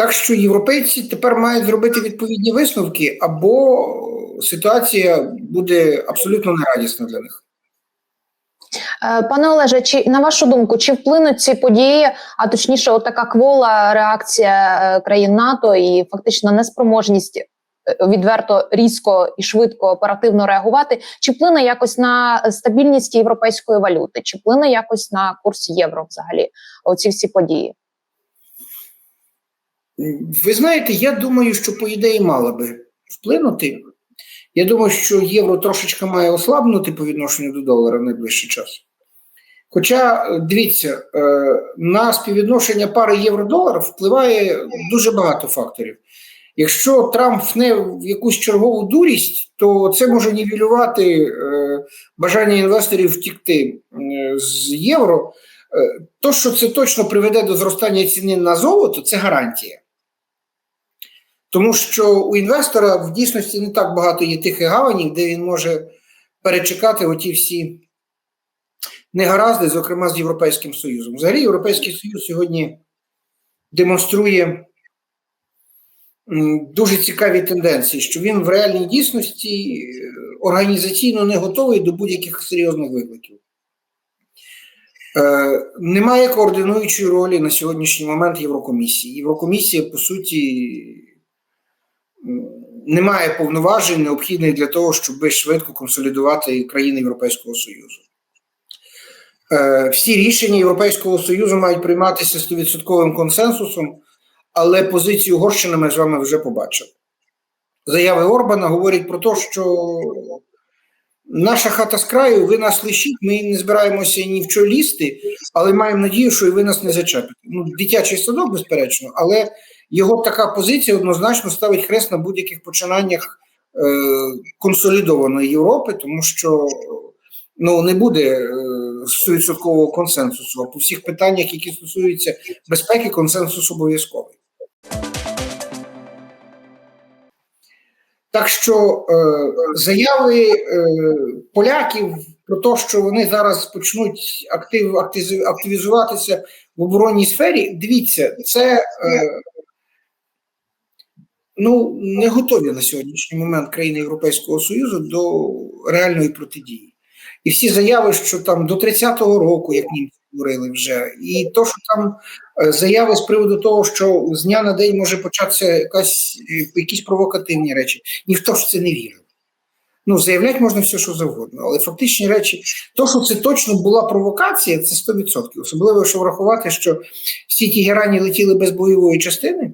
Так що європейці тепер мають зробити відповідні висновки, або ситуація буде абсолютно нерадісна для них. Е, Пане Олеже, чи на вашу думку, чи вплинуть ці події, а точніше, отака квола реакція е, країн НАТО і фактично неспроможність е, відверто різко і швидко оперативно реагувати, чи вплине якось на стабільність європейської валюти, чи вплине якось на курс євро взагалі оці всі події? Ви знаєте, я думаю, що по ідеї мала би вплинути. Я думаю, що євро трошечки має ослабнути по відношенню до долара в найближчий час. Хоча, дивіться, е, на співвідношення пари євро-долар впливає дуже багато факторів. Якщо Трамп вне в якусь чергову дурість, то це може нівелювати е, бажання інвесторів втікти з євро. Е, то, що це точно приведе до зростання ціни на золото, це гарантія. Тому що у інвестора в дійсності не так багато є тих гаванів, де він може перечекати оті всі негаразди, зокрема з Європейським Союзом. Взагалі, Європейський Союз сьогодні демонструє дуже цікаві тенденції, що він в реальній дійсності організаційно не готовий до будь-яких серйозних викликів. Е, немає координуючої ролі на сьогоднішній момент Єврокомісії. Єврокомісія, по суті, не має повноважень, необхідних для того, щоб швидко консолідувати країни Європейського Союзу. Е, всі рішення Європейського Союзу мають прийматися 100% консенсусом, але позицію Угорщини ми з вами вже побачили. Заяви Орбана говорять про те, що наша хата з краю, ви нас лишіть, ми не збираємося ні в що лізти, але маємо надію, що і ви нас не зачепите. Ну, дитячий садок, безперечно, але його така позиція однозначно ставить хрест на будь-яких починаннях е, консолідованої Європи, тому що ну, не буде стовідсоткового консенсусу. А по всіх питаннях, які стосуються безпеки, консенсус обов'язковий. Так що е, заяви е, поляків про те, що вони зараз почнуть актив, активізуватися в оборонній сфері, дивіться, це е, ну, не готові на сьогоднішній момент країни Європейського Союзу до реальної протидії. І всі заяви, що там до 30-го року, як німці говорили вже, і то, що там заяви з приводу того, що з дня на день може початися якась якісь провокативні речі, ніхто ж це не вірив. Ну, заявляти можна все, що завгодно, але фактичні речі, то, що це точно була провокація, це 100%. Особливо, що врахувати, що всі ті герані летіли без бойової частини.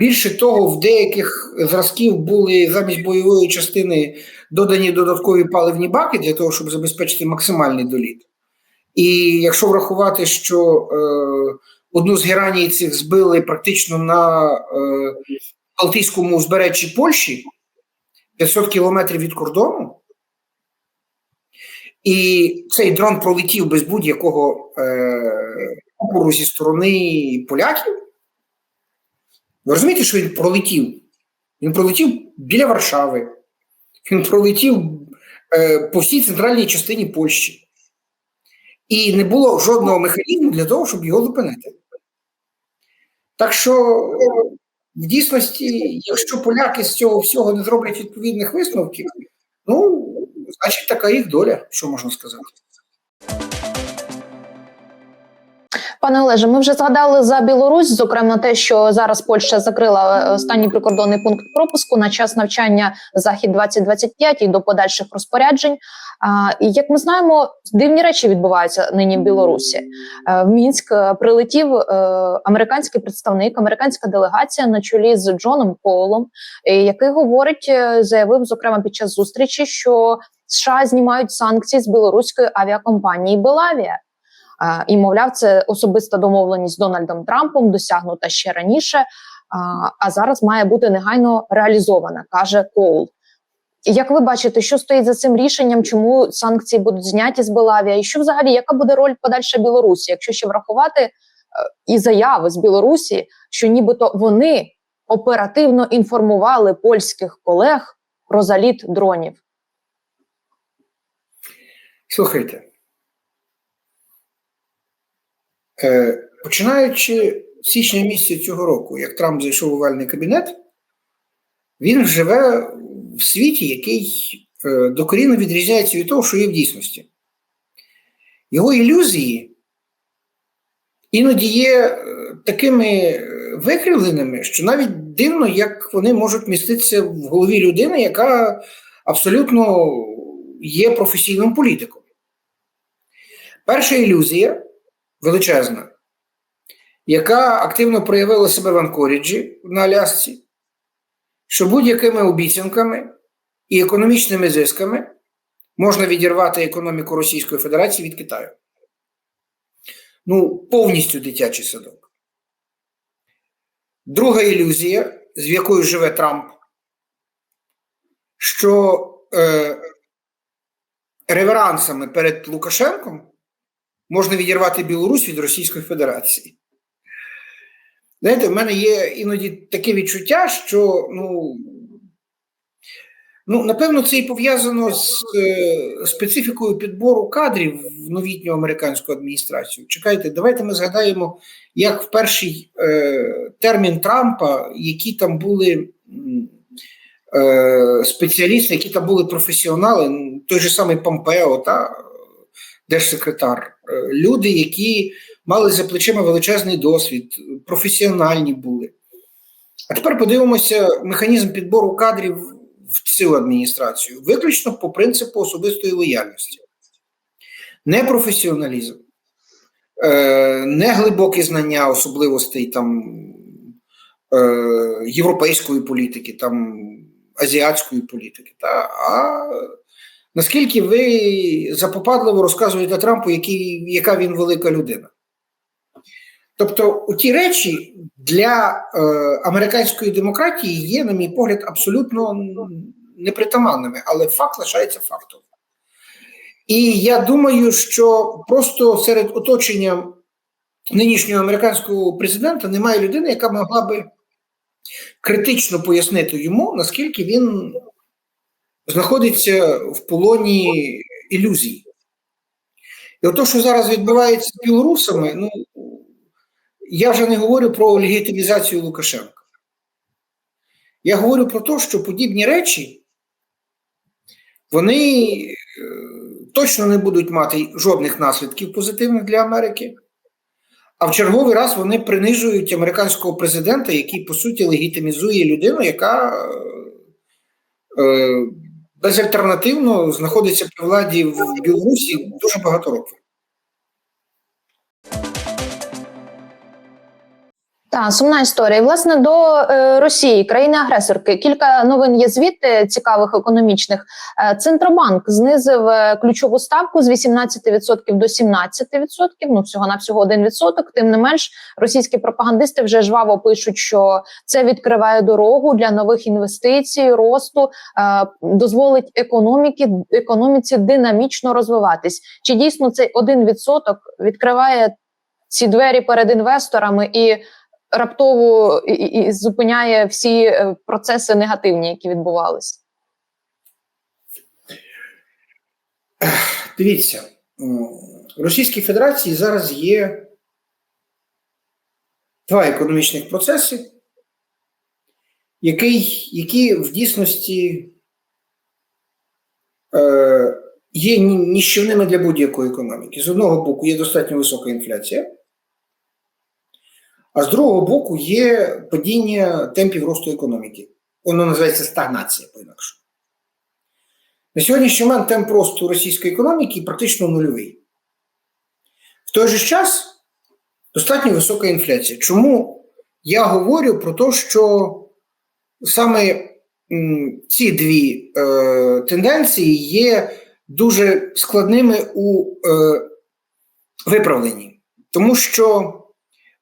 Більше того, в деяких зразків були замість бойової частини додані додаткові паливні баки для того, щоб забезпечити максимальний доліт. І якщо врахувати, що е, одну з гераній цих збили практично на е, Балтійському узбережжі Польщі 500 кілометрів від кордону, і цей дрон пролетів без будь-якого е, опору зі сторони поляків. Ви розумієте, що він пролетів? Він пролетів біля Варшави, він пролетів е, по всій центральній частині Польщі. І не було жодного механізму для того, щоб його зупинити. Так що, в дійсності, якщо поляки з цього всього не зроблять відповідних висновків, ну, значить, така їх доля, що можна сказати. Пане Олеже, ми вже згадали за Білорусь, зокрема те, що зараз Польща закрила е, останній прикордонний пункт пропуску на час навчання захід 2025 і до подальших розпоряджень. І як ми знаємо, дивні речі відбуваються нині в Білорусі. Е, в Мінськ е, прилетів американський представник, американська делегація на чолі з Джоном Коулом, який говорить, заявив зокрема під час зустрічі, що США знімають санкції з білоруської авіакомпанії Белавія. І, мовляв, це особиста домовленість з Дональдом Трампом, досягнута ще раніше, а зараз має бути негайно реалізована, каже Коул. Як ви бачите, що стоїть за цим рішенням, чому санкції будуть зняті з Белавія, і що взагалі яка буде роль подальша Білорусі, якщо ще врахувати е, і заяви з Білорусі, що нібито вони оперативно інформували польських колег про заліт дронів? Слухайте. Е, починаючи січня місяця цього року, як Трамп зайшов у овальний кабінет, він живе в світі, який е, докорінно відрізняється від того, що є в дійсності. Його ілюзії іноді є е, такими викривленими, що навіть дивно, як вони можуть міститися в голові людини, яка абсолютно є професійним політиком. Перша ілюзія величезна, яка активно проявила себе в Анкоріджі на Алясці, що будь-якими обіцянками і економічними зисками можна відірвати економіку Російської Федерації від Китаю. Ну, повністю дитячий садок. Друга ілюзія, з якою живе Трамп, що е, реверансами перед Лукашенком можна відірвати Білорусь від Російської Федерації. Знаєте, в мене є іноді таке відчуття, що ну, ну напевно, це і пов'язано з е, специфікою підбору кадрів в новітню американську адміністрацію. Чекайте, давайте ми згадаємо, як в перший е, термін Трампа, які там були. е, Спеціалісти, які там були професіонали, той же самий Помпео, та держсекретар, е, люди, які мали за плечима величезний досвід, професіональні були. А тепер подивимося механізм підбору кадрів в цю адміністрацію, виключно по принципу особистої лояльності. Не професіоналізм, е, не глибокі знання особливостей там, е, європейської політики, там, азіатської політики, та, а наскільки ви запопадливо розказуєте Трампу, який, яка він велика людина. Тобто, ті речі для е, американської демократії є, на мій погляд, абсолютно непритаманними, але факт лишається фактом. І я думаю, що просто серед оточення нинішнього американського президента немає людини, яка могла би критично пояснити йому, наскільки він знаходиться в полоні ілюзій. І от те, що зараз відбувається з білорусами, ну я вже не говорю про легітимізацію Лукашенка. Я говорю про те, що подібні речі вони е, точно не будуть мати жодних наслідків позитивних для Америки. А в черговий раз вони принижують американського президента, який, по суті, легітимізує людину, яка е, безальтернативно знаходиться при владі в Білорусі дуже багато років. Та сумна історія. Власне, до е, Росії, країни-агресорки, кілька новин є звідти цікавих економічних. Е, Центробанк знизив е, ключову ставку з 18% до 17%, ну всього на всього 1%. Тим не менш, російські пропагандисти вже жваво пишуть, що це відкриває дорогу для нових інвестицій, росту, е, дозволить економіки економіці динамічно розвиватись. Чи дійсно цей 1% відкриває ці двері перед інвесторами і раптово і, і, зупиняє всі е, процеси негативні, які відбувалися. Дивіться, в Російській Федерації зараз є два економічних процеси, які, які в дійсності е, є ні- ніщівними для будь-якої економіки. З одного боку, є достатньо висока інфляція, а з другого боку, є падіння темпів росту економіки. Воно називається стагнація по-інакшому. На сьогоднішній момент темп росту російської економіки практично нульовий. В той же час достатньо висока інфляція. Чому я говорю про те, що саме ці дві е, тенденції є дуже складними у е, виправленні? Тому що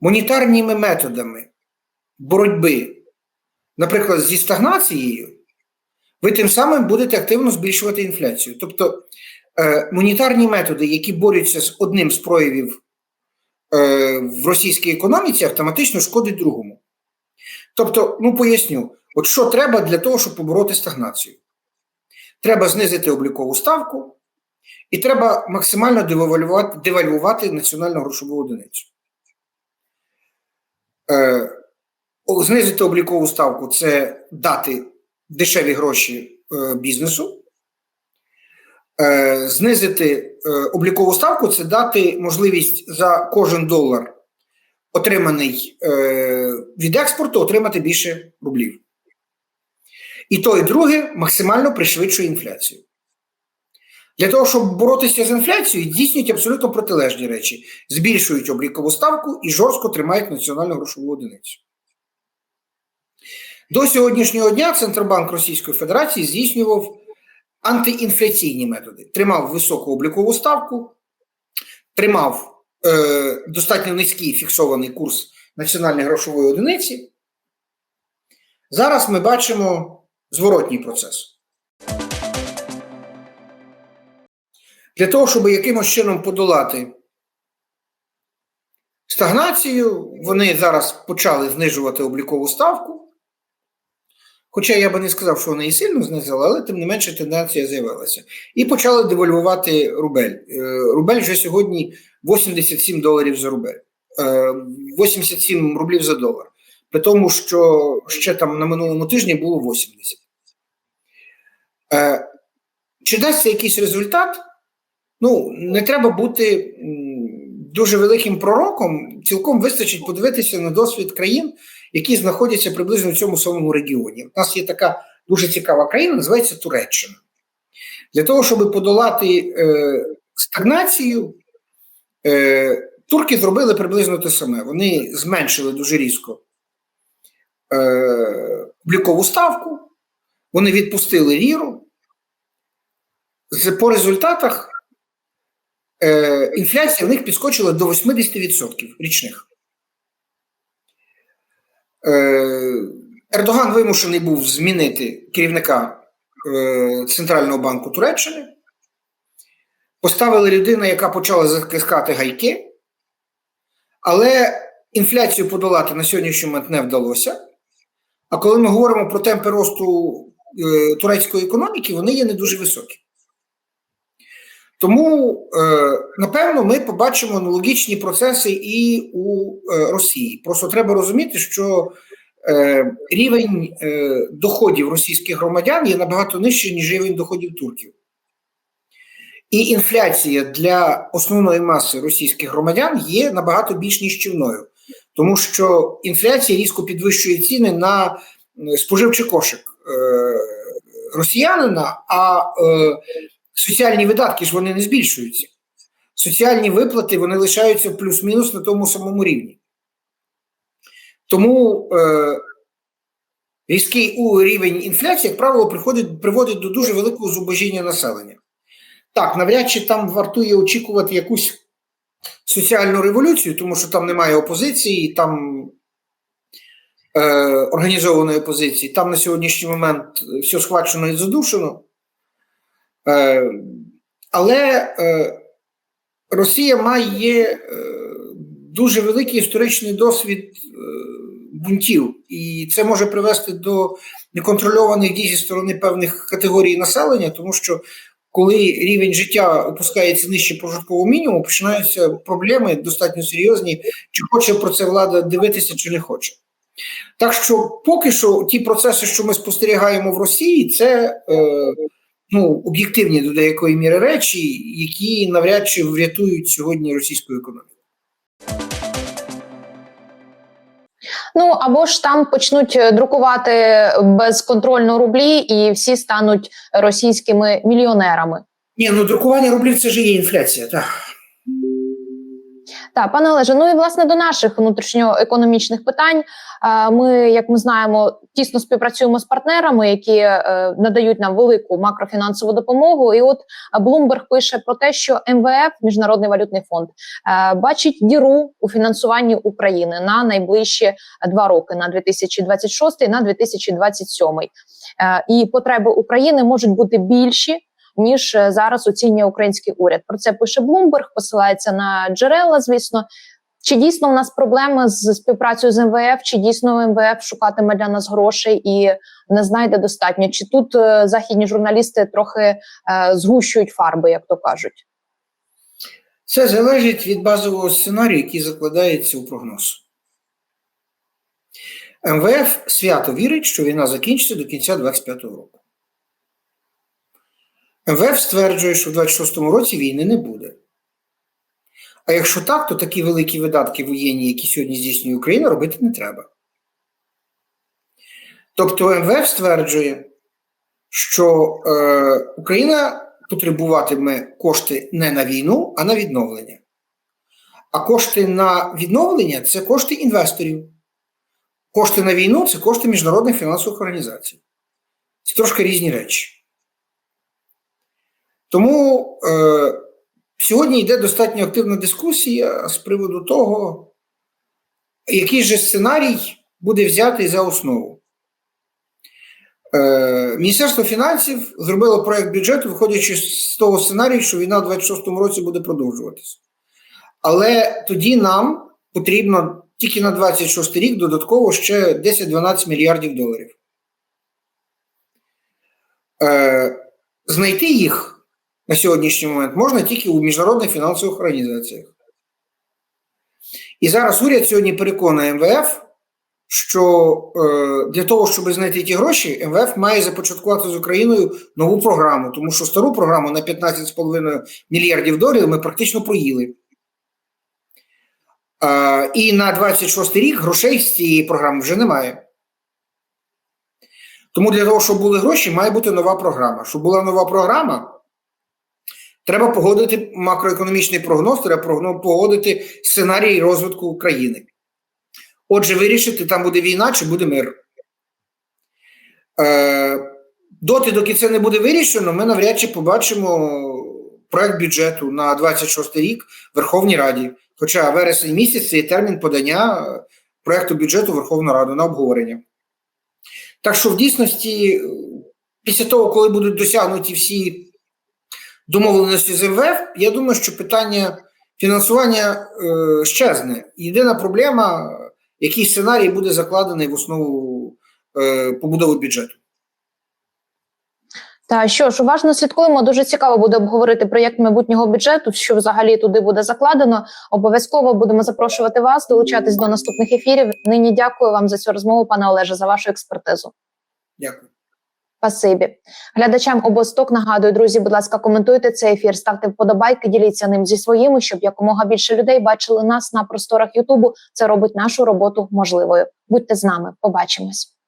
монетарними методами боротьби, наприклад, зі стагнацією, ви тим самим будете активно збільшувати інфляцію. Тобто е, монетарні методи, які борються з одним з проявів е, в російській економіці, автоматично шкодять другому. Тобто, ну поясню, от що треба для того, щоб побороти стагнацію? Треба знизити облікову ставку, і треба максимально девальвувати, девальвувати національну грошову одиницю. Е, знизити облікову ставку це дати дешеві гроші е, бізнесу. Е, знизити облікову ставку це дати можливість за кожен долар, отриманий від експорту, отримати більше рублів. І то, і друге максимально пришвидшує інфляцію. Для того, щоб боротися з інфляцією, здійснюють абсолютно протилежні речі: збільшують облікову ставку і жорстко тримають національну грошову одиницю. До сьогоднішнього дня Центробанк Російської Федерації здійснював антиінфляційні методи. Тримав високу облікову ставку, тримав е, достатньо низький фіксований курс національної грошової одиниці. Зараз ми бачимо зворотній процес. Для того, щоб якимось чином подолати стагнацію, вони зараз почали знижувати облікову ставку. Хоча я би не сказав, що вони і сильно знизили, але тим не менше тенденція з'явилася. І почали девальвувати рубель. Е, Рубель вже сьогодні 87 доларів за рубель, Е, 87 рублів за долар. При тому, що ще там на минулому тижні було 80. Е, Чи дасть якийсь результат? Ну, не треба бути дуже великим пророком. Цілком вистачить подивитися на досвід країн, які знаходяться приблизно в цьому самому регіоні. У нас є така дуже цікава країна, називається Туреччина. Для того, щоб подолати е, стагнацію, е, турки зробили приблизно те саме. Вони зменшили дуже різко е, облікову ставку, вони відпустили ліру. По результатах е, інфляція в них підскочила до 80% річних. Е, Ердоган вимушений був змінити керівника е, Центрального банку Туреччини. Поставили людину, яка почала затискати гайки, але інфляцію подолати на сьогоднішній момент не вдалося. А коли ми говоримо про темпи росту е, турецької економіки, вони є не дуже високі. Тому, е, напевно, ми побачимо аналогічні процеси і у е, Росії. Просто треба розуміти, що е, рівень доходів російських громадян є набагато нижчий, ніж рівень доходів турків. І інфляція для основної маси російських громадян є набагато більш ніщівною, тому що інфляція різко підвищує ціни на споживчий кошик росіянина, а соціальні видатки ж вони не збільшуються. Соціальні виплати вони лишаються плюс-мінус на тому самому рівні. Тому е, різкий у рівень інфляції, як правило, приходить, приводить до дуже великого зубожіння населення. Так, навряд чи там вартує очікувати якусь соціальну революцію, тому що там немає опозиції, там е, організованої опозиції, там на сьогоднішній момент все схвачено і задушено. Е, але е, Росія має е, дуже великий історичний досвід бунтів, і це може привести до неконтрольованих дій зі сторони певних категорій населення, тому що коли рівень життя опускається нижче прожиткового мінімуму, починаються проблеми достатньо серйозні, чи хоче про це влада дивитися, чи не хоче. Так що поки що ті процеси, що ми спостерігаємо в Росії, це е, ну, об'єктивні до деякої міри речі, які навряд чи врятують сьогодні російську економіку. Ну або ж там почнуть е, друкувати безконтрольно рублі, і всі стануть російськими мільйонерами. Ні, ну друкування рублів це ж є інфляція. Так. Так, пане Олеже, ну і власне до наших внутрішньоекономічних питань. Е, Ми, як ми знаємо, тісно співпрацюємо з партнерами, які е, надають нам велику макрофінансову допомогу. І от Bloomberg пише про те, що МВФ, Міжнародний валютний фонд, е, бачить діру у фінансуванні України на найближчі два роки на 2026 і на 2027. Е, І потреби України можуть бути більші ніж е, зараз оцінює український уряд. Про це пише Bloomberg, посилається на джерела. Звісно, чи дійсно у нас проблеми з співпрацею з МВФ? Чи дійсно МВФ шукатиме для нас грошей і не знайде достатньо? Чи тут е, західні журналісти трохи е, згущують фарби, як то кажуть? Це залежить від базового сценарію, який закладається у прогноз. МВФ свято вірить, що війна закінчиться до кінця 2025 року. МВФ стверджує, що в 2026 році війни не буде. А якщо так, то такі великі видатки воєнні, які сьогодні здійснює Україна, робити не треба. Тобто МВФ стверджує, що е, Україна потребуватиме кошти не на війну, а на відновлення. А кошти на відновлення це кошти інвесторів. Кошти на війну це кошти міжнародних фінансових організацій. Це трошки різні речі. Тому е, сьогодні йде достатньо активна дискусія з приводу того, який же сценарій буде взятий за основу. Е, Міністерство фінансів зробило проєкт бюджету, виходячи з того сценарію, що війна в 26-му році буде продовжуватися. Але тоді нам потрібно тільки на 26 рік додатково ще 10-12 мільярдів доларів. Е, знайти їх на сьогоднішній момент можна тільки у міжнародних фінансових організаціях. І зараз уряд сьогодні переконує МВФ, що е, для того, щоб знайти ті гроші, МВФ має започаткувати з Україною нову програму, тому що стару програму на 15,5 мільярдів доларів ми практично проїли. Е, і на 26 рік грошей з цієї програми вже немає. Тому для того, щоб були гроші, має бути нова програма. Щоб була нова програма, треба погодити макроекономічний прогноз, треба погодити сценарій розвитку України. Отже, вирішити, там буде війна чи буде мир. Е, доти, доки це не буде вирішено, ми навряд чи побачимо проект бюджету на 26 рік в Верховній Раді. Хоча вересень місяць це є термін подання е, проекту бюджету Верховну Раду на обговорення. Так що в дійсності, після того, коли будуть досягнуті всі домовленості з МВФ, я думаю, що питання фінансування е, щезне. Єдина проблема, який сценарій буде закладений в основу е, побудови бюджету. Та що ж, уважно слідкуємо. Дуже цікаво буде обговорити проєкт майбутнього бюджету, що взагалі туди буде закладено. Обов'язково будемо запрошувати вас долучатись до наступних ефірів. Нині дякую вам за цю розмову, пане Олеже, за вашу експертизу. Дякую. Спасибі. Глядачам обосток нагадую, друзі, будь ласка, коментуйте цей ефір, ставте вподобайки, діліться ним зі своїми, щоб якомога більше людей бачили нас на просторах Ютубу. Це робить нашу роботу можливою. Будьте з нами, побачимось.